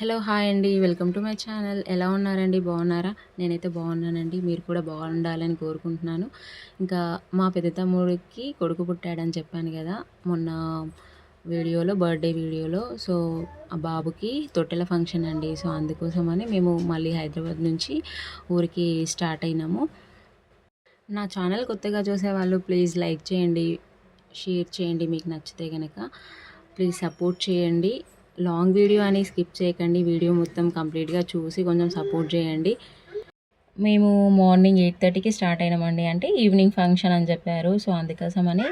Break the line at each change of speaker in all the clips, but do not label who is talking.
Hello hi అండి. Welcome to my channel. ఎలా ఉన్నారండి? బాగున్నారా? నేనైతే బాగున్నానండి. మీరు కూడా బాగుండాలని కోరుకుంటున్నాను. ఇంకా మా పెద్ద తమ్ముడికి కొడుకు పుట్టాడని చెప్పాను కదా మొన్న వీడియోలో బర్త్డే వీడియోలో. సో ఆ బాబుకి తొట్టెల ఫంక్షన్ అండి. సో అందుకోసమని మేము మళ్ళీ హైదరాబాద్ నుంచి ఊరికి స్టార్ట్ అయినాము. నా ఛానల్ కొత్తగా చూసేవాళ్ళు ప్లీజ్ లైక్ చేయండి షేర్ చేయండి. మీకు నచ్చితే కనుక ప్లీజ్ సపోర్ట్ చేయండి. లాంగ్ వీడియో అని స్కిప్ చేయకండి. వీడియో మొత్తం కంప్లీట్గా చూసి కొంచెం సపోర్ట్ చేయండి. మేము మార్నింగ్ ఎయిట్ థర్టీకి స్టార్ట్ అయినామండి. అంటే ఈవినింగ్ ఫంక్షన్ అని చెప్పారు. సో అందుకోసమని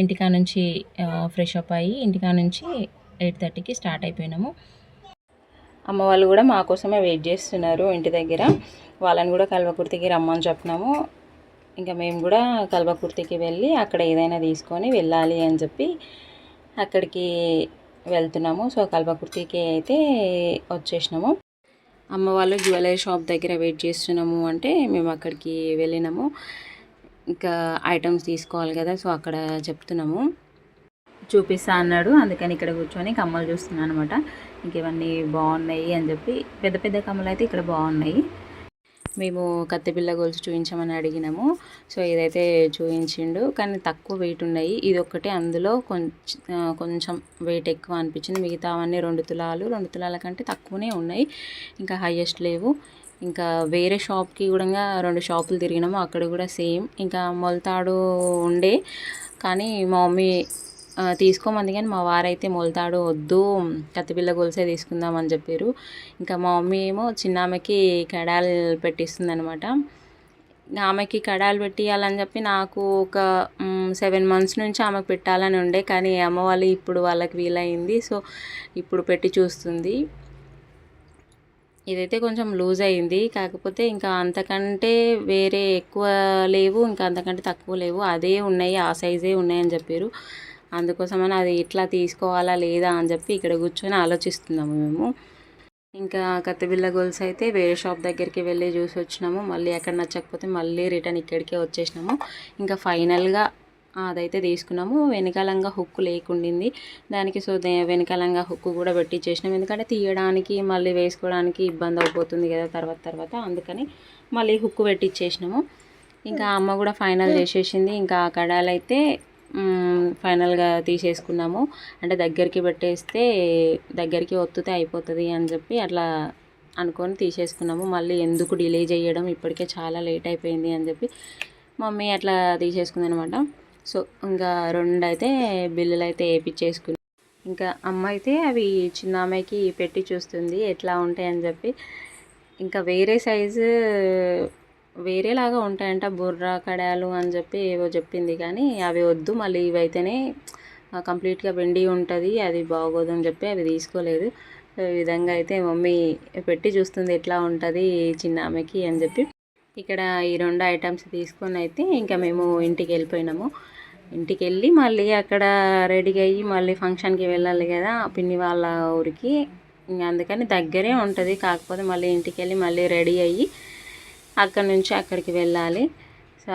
ఇంటికా నుంచి ఫ్రెష్ అప్ అయ్యి ఇంటికా నుంచి ఎయిట్ థర్టీకి స్టార్ట్ అయిపోయినాము. అమ్మ వాళ్ళు కూడా మా కోసమే వెయిట్ చేస్తున్నారు ఇంటి దగ్గర. వాళ్ళని కూడా కల్వకుర్తికి రమ్మని చెప్పినాము. ఇంకా మేము కూడా కల్వకుర్తికి వెళ్ళి అక్కడ ఏదైనా తీసుకొని వెళ్ళాలి అని చెప్పి అక్కడికి వెళ్తున్నాము. సో కల్పకుర్తికి అయితే వచ్చేసినాము. అమ్మ వాళ్ళు జ్యువెలరీ షాప్ దగ్గర వెయిట్ చేస్తున్నాము అంటే మేము అక్కడికి వెళ్ళినాము. ఇంకా ఐటమ్స్ తీసుకోవాలి కదా సో అక్కడ చెప్తున్నాము. చూపిస్తా అన్నాడు. అందుకని ఇక్కడ కూర్చొని కమ్మలు చూస్తున్నాను అనమాట. ఇంక ఇవన్నీ బాగున్నాయి అని చెప్పి పెద్ద పెద్ద కమ్మలు అయితే ఇక్కడ బాగున్నాయి. మేము కత్తిపిల్ల గొలుసు చూపించమని అడిగినాము. సో ఇదైతే చూపించిండు కానీ తక్కువ వెయిట్ ఉన్నాయి. ఇది ఒక్కటే అందులో కొంచెం కొంచెం వెయిట్ ఎక్కువ అనిపించింది. మిగతా అవన్నీ రెండు తులాలు. రెండు తులాల కంటే తక్కువనే ఉన్నాయి. ఇంకా హయ్యెస్ట్ లేవు. ఇంకా వేరే షాప్కి కూడా రెండు షాపులు తిరిగినాము. అక్కడ కూడా సేమ్ ఇంకా మొలతాడు ఉండే. కానీ మా మమ్మీ తీసుకోమంది కానీ మా వారైతే మొలతాడు వద్దు కత్తిపిల్ల గొలుసే తీసుకుందాం అని చెప్పారు. ఇంకా మా మమ్మీ ఏమో చిన్న ఆమెకి కడాలు పెట్టిస్తుంది అనమాట ఆమెకి కడాలు పెట్టియాలని చెప్పి నాకు ఒక సెవెన్ మంత్స్ నుంచి ఆమెకు పెట్టాలని ఉండే కానీ అమ్మ వాళ్ళు ఇప్పుడు వాళ్ళకి వీలైంది సో ఇప్పుడు పెట్టి చూస్తుంది. ఇదైతే కొంచెం లూజ్ అయింది కాకపోతే ఇంకా అంతకంటే వేరే ఎక్కువ లేవు ఇంకా అంతకంటే తక్కువ లేవు అదే ఉన్నాయి ఆ సైజే ఉన్నాయని చెప్పారు. అందుకోసమని అది ఇట్లా తీసుకోవాలా లేదా అని చెప్పి ఇక్కడ కూర్చొని ఆలోచిస్తున్నాము మేము. ఇంకా కత్తిబిల్ల గొలుసు అయితే వేరే షాప్ దగ్గరికి వెళ్ళి చూసి వచ్చినాము. మళ్ళీ ఎక్కడ నచ్చకపోతే మళ్ళీ రిటర్న్ ఇక్కడికే వచ్చేసినాము. ఇంకా ఫైనల్గా అదైతే తీసుకున్నాము. వెనకాలంగా హుక్కు లేకుండింది. దానికి సో వెనకాలంగా హుక్కు కూడా పెట్టించేసినాం ఎందుకంటే తీయడానికి మళ్ళీ వేసుకోవడానికి ఇబ్బంది అయిపోతుంది కదా తర్వాత తర్వాత. అందుకని మళ్ళీ హుక్కు పెట్టించేసినాము ఇంకా అమ్మ కూడా ఫైనల్ చేసేసింది. ఇంకా ఆ అయితే ఫైనల్గా తీసేసుకున్నాము. అంటే దగ్గరికి పెట్టేస్తే దగ్గరికి ఒత్తుతే అయిపోతుంది అని చెప్పి అట్లా అనుకొని తీసేసుకున్నాము. మళ్ళీ ఎందుకు డిలే చేయడం ఇప్పటికే చాలా లేట్ అయిపోయింది అని చెప్పి మమ్మీ అట్లా తీసేసుకుంది అనమాట సో ఇంకా రెండు అయితే బిల్లులు అయితే వేయించేసుకున్నాం ఇంకా అమ్మ అయితే అవి చిన్న అమ్మాయికి పెట్టి చూస్తుంది ఎట్లా ఉంటాయని చెప్పి. ఇంకా వేరే సైజు వేరేలాగా ఉంటాయంట. బుర్ర కడాలు అని చెప్పి ఏవో చెప్పింది కానీ అవి వద్దు. మళ్ళీ ఇవైతేనే కంప్లీట్గా వెండి ఉంటుంది అది బాగోదు అని చెప్పి అవి తీసుకోలేదు. ఈ విధంగా అయితే మమ్మీ పెట్టి చూస్తుంది ఎట్లా ఉంటుంది చిన్న ఆమెకి అని చెప్పి. ఇక్కడ ఈ రెండు ఐటమ్స్ తీసుకొని అయితే ఇంకా మేము ఇంటికి వెళ్ళిపోయినాము. ఇంటికి వెళ్ళి మళ్ళీ అక్కడ రెడీగా అయ్యి మళ్ళీ ఫంక్షన్కి వెళ్ళాలి కదా పిన్ని వాళ్ళ ఊరికి. అందుకని దగ్గరే ఉంటుంది. కాకపోతే మళ్ళీ ఇంటికి వెళ్ళి మళ్ళీ రెడీ అయ్యి అక్కడి నుంచి అక్కడికి వెళ్ళాలి. సో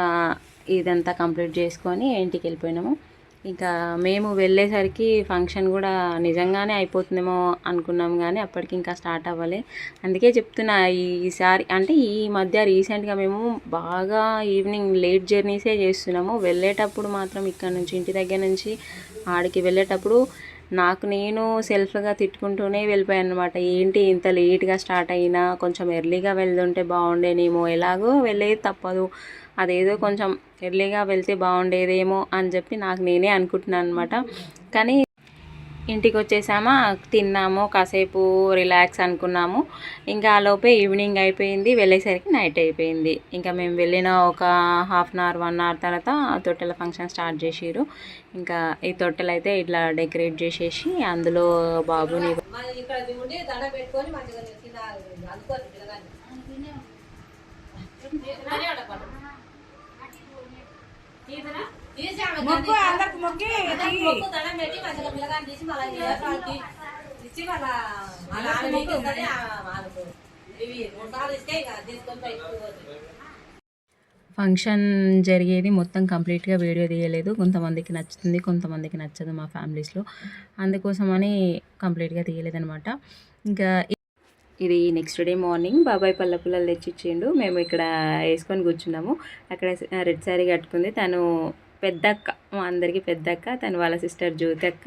ఇదంతా కంప్లీట్ చేసుకొని ఇంటికి వెళ్ళిపోయినాము. ఇంకా మేము వెళ్ళేసరికి ఫంక్షన్ కూడా నిజంగానే అయిపోతుందేమో అనుకున్నాం కానీ అప్పటికి ఇంకా స్టార్ట్ అవ్వాలి. అందుకే చెప్తున్నా ఈసారి అంటే ఈ మధ్య రీసెంట్గా మేము బాగా ఈవినింగ్ లేట్ జర్నీసే చేస్తున్నాము. వెళ్ళేటప్పుడు మాత్రం ఇక్కడ నుంచి ఇంటి దగ్గర నుంచి ఆడికి వెళ్ళేటప్పుడు నాకు నేను సెల్ఫ్గా తిట్టుకుంటూనే వెళ్ళిపోయాను అనమాట ఏంటి ఇంత లేట్గా స్టార్ట్ అయినా కొంచెం ఎర్లీగా వెళ్తుంటే బాగుండేనేమో ఎలాగో వెళ్ళేది తప్పదు. అదేదో కొంచెం ఎర్లీగా వెళ్తే బాగుండేదేమో అని చెప్పి నాకు నేనే అనుకుంటున్నాను అనమాట కానీ ఇంటికి వచ్చేసామా తిన్నాము కాసేపు రిలాక్స్ అనుకున్నాము. ఇంకా లోపే ఈవినింగ్ అయిపోయింది వెళ్ళేసరికి నైట్ అయిపోయింది. ఇంకా మేము వెళ్ళిన ఒక half an hour one hour తర్వాత తొట్టెల ఫంక్షన్ స్టార్ట్ చేసిరు ఇంకా ఈ తొట్టెలు అయితే ఇట్లా డెకరేట్ చేసేసి అందులో బాబుని
మొక్కు అందరికి మొక్కి మొక్కు దండం పెట్టి మంచిగా పిల్లగాని తీసి మళ్ళీ వాళ్ళకి ఇచ్చి వాళ్ళ ఇవి మూడు సార్లు ఇస్తే ఇక తీసుకొని బయటకు
ఫంక్షన్ జరిగేది మొత్తం కంప్లీట్గా వీడియో తీయలేదు. కొంతమందికి నచ్చుతుంది కొంతమందికి నచ్చదు మా ఫ్యామిలీస్లో. అందుకోసమని కంప్లీట్గా తీయలేదనమాట ఇంకా ఇది నెక్స్ట్ డే మార్నింగ్. బాబాయ్ పళ్ళ పుల్లలు తెచ్చిచ్చిండు. మేము ఇక్కడ వేసుకొని కూర్చున్నాము. అక్కడ రెడ్ శారీ కట్టుకుంది. తను పెద్దక్క మా అందరికీ పెద్దక్క తను వాళ్ళ సిస్టర్ జ్యోతక్క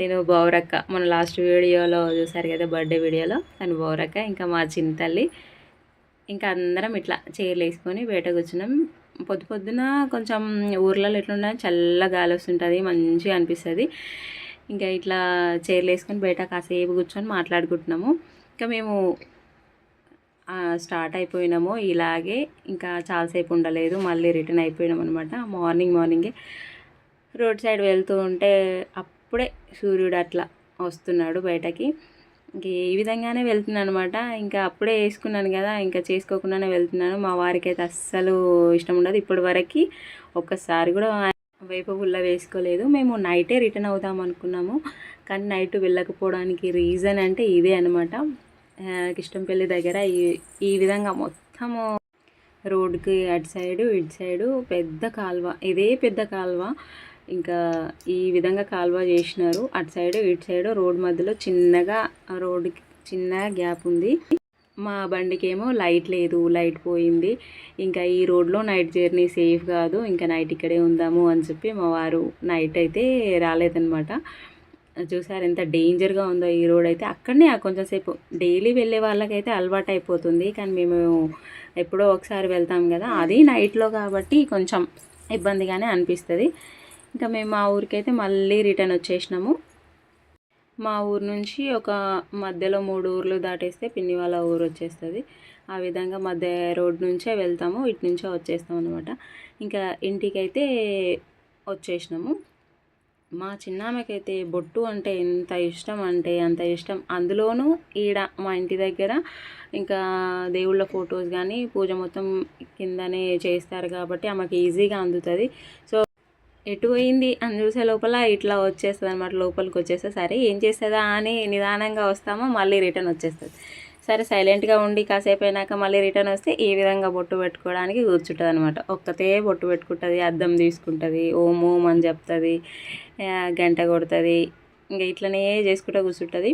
నేను బౌరక్క. మన లాస్ట్ వీడియోలో చూసారు కదా బర్త్డే వీడియోలో తను బౌరక్క ఇంకా మా చిన్న తల్లి. ఇంకా అందరం ఇట్లా చీరలు వేసుకొని బయట కూర్చున్నాం. పొద్దు పొద్దున కొంచెం ఊర్లలో ఎట్లున్నా చల్ల గాలి వస్తుంటుంది మంచిగా అనిపిస్తుంది. ఇంకా ఇట్లా చీరలు వేసుకొని బయట కాసేపు కూర్చొని మాట్లాడుకుంటున్నాము. ఇంకా మేము స్టార్ట్ అయిపోయినాము ఇలాగే ఇంకా చాలాసేపు ఉండలేదు మళ్ళీ రిటర్న్ అయిపోయినాం అనమాట మార్నింగ్ మార్నింగే రోడ్ సైడ్ వెళ్తూ ఉంటే అప్పుడే సూర్యుడు అట్లా వస్తున్నాడు బయటకి. ఇంక ఈ విధంగానే వెళ్తున్నాను అనమాట ఇంకా అప్పుడే వేసుకున్నాను కదా ఇంకా చేసుకోకుండానే వెళ్తున్నాను. మా వారికి అయితే అస్సలు ఇష్టం ఉండదు. ఇప్పటి వరకు ఒక్కసారి కూడా వేప పుల్ల వేసుకోలేదు. మేము నైటే రిటర్న్ అవుదాం అనుకున్నాము. కానీ నైట్ వెళ్ళకపోవడానికి రీజన్ అంటే ఇదే అనమాట కిష్టంపల్లి దగ్గర ఈ ఈ విధంగా మొత్తము రోడ్డుకి అటు సైడు ఇటు సైడు పెద్ద కాలువ ఇదే పెద్ద కాలువ. ఇంకా ఈ విధంగా కాలువ చేసినారు. అటు సైడు ఇటు సైడు రోడ్ మధ్యలో చిన్నగా రోడ్డుకి చిన్న గ్యాప్ ఉంది. మా బండికేమో లైట్ లేదు లైట్ పోయింది. ఇంకా ఈ రోడ్లో నైట్ జర్నీ సేఫ్ కాదు. ఇంకా నైట్ ఇక్కడే ఉందాము అని చెప్పి మా వారు నైట్ అయితే రాలేదనమాట చూసారు ఎంత డేంజర్గా ఉందో ఈ రోడ్ అయితే. అక్కడనే కొంచెం సేపు డైలీ వెళ్ళే వాళ్ళకైతే అలవాటు అయిపోతుంది. కానీ మేము ఎప్పుడో ఒకసారి వెళ్తాం కదా అది నైట్లో కాబట్టి కొంచెం ఇబ్బందిగానే అనిపిస్తుంది. ఇంకా మేము మా ఊరికైతే మళ్ళీ రిటర్న్ వచ్చేసినాము. మా ఊరు నుంచి ఒక మధ్యలో మూడు ఊర్లు దాటేస్తే పిన్ని వాళ్ళ ఊరు వచ్చేస్తుంది. ఆ విధంగా మధ్య రోడ్ నుంచే వెళ్తాము ఇటు నుంచే వచ్చేస్తాం అనమాట ఇంకా ఇంటికైతే వచ్చేసినాము. మా చిన్నామెకైతే బొట్టు అంటే ఎంత ఇష్టం అంటే అంత ఇష్టం. అందులోనూ ఈడ మా ఇంటి దగ్గర ఇంకా దేవుళ్ళ ఫొటోస్ కానీ పూజ మొత్తం కిందనే చేస్తారు కాబట్టి ఆమెకి ఈజీగా అందుతుంది. సో ఎటు పోయింది అని చూసే లోపల ఇట్లా వచ్చేస్తుంది అనమాట లోపలికి వచ్చేస్తే సరే ఏం చేస్తుందా అని నిదానంగా వస్తామో మళ్ళీ రిటర్న్ వచ్చేస్తుంది. సరే సైలెంట్గా ఉండి కాసేపు అయినాక మళ్ళీ రిటర్న్ వస్తే ఈ విధంగా బొట్టు పెట్టుకోవడానికి కూర్చుంటుంది అనమాట ఒక్కతే బొట్టు పెట్టుకుంటుంది అద్దం తీసుకుంటుంది ఓం ఓం అని చెప్తుంది గంట కొడుతుంది ఇంకా ఇట్లనే చేసుకుంటూ కూర్చుంటుంది.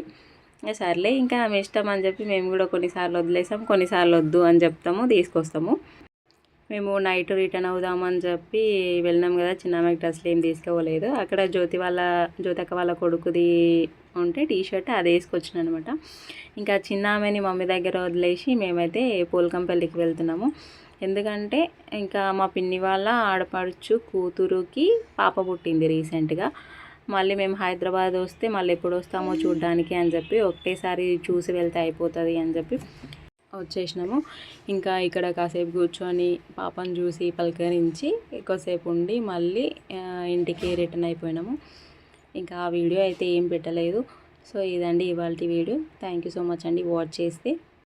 ఇంకా సర్లే ఇంకా ఆమె ఇష్టం అని చెప్పి మేము కూడా కొన్నిసార్లు వదిలేసాం కొన్నిసార్లు వద్దు అని చెప్తాము తీసుకొస్తాము. మేము నైట్ రిటర్న్ అవుదామని చెప్పి వెళ్ళినాం కదా చిన్నమ్మకి డ్రెస్లు ఏం తీసుకోలేదు. అక్కడ జ్యోతి వాళ్ళ జ్యోతక్క వాళ్ళ కొడుకుది ఉంటే టీ షర్ట్ అది వేసుకొచ్చిన అనమాట ఇంకా చిన్న ఆమెని మమ్మీ దగ్గర వదిలేసి మేమైతే పోల్కంపల్లికి వెళ్తున్నాము. ఎందుకంటే ఇంకా మా పిన్ని వాళ్ళ ఆడపడుచు కూతురుకి పాప పుట్టింది రీసెంట్గా. మళ్ళీ మేము హైదరాబాద్ వస్తే మళ్ళీ ఎప్పుడు వస్తామో చూడడానికి అని చెప్పి ఒకటేసారి చూసి వెళ్తే అయిపోతుంది అని చెప్పి వచ్చేసినాము. ఇంకా ఇక్కడ కాసేపు కూర్చొని పాపను చూసి పలకరించి ఎక్కువసేపు ఉండి మళ్ళీ ఇంటికి రిటర్న్ అయిపోయినాము. ఇంకా ఆ వీడియో అయితే ఏం పెట్టలేదు. సో ఇదండి ఇవాళ video. Thank you so much అండి వాచ్ చేస్తే.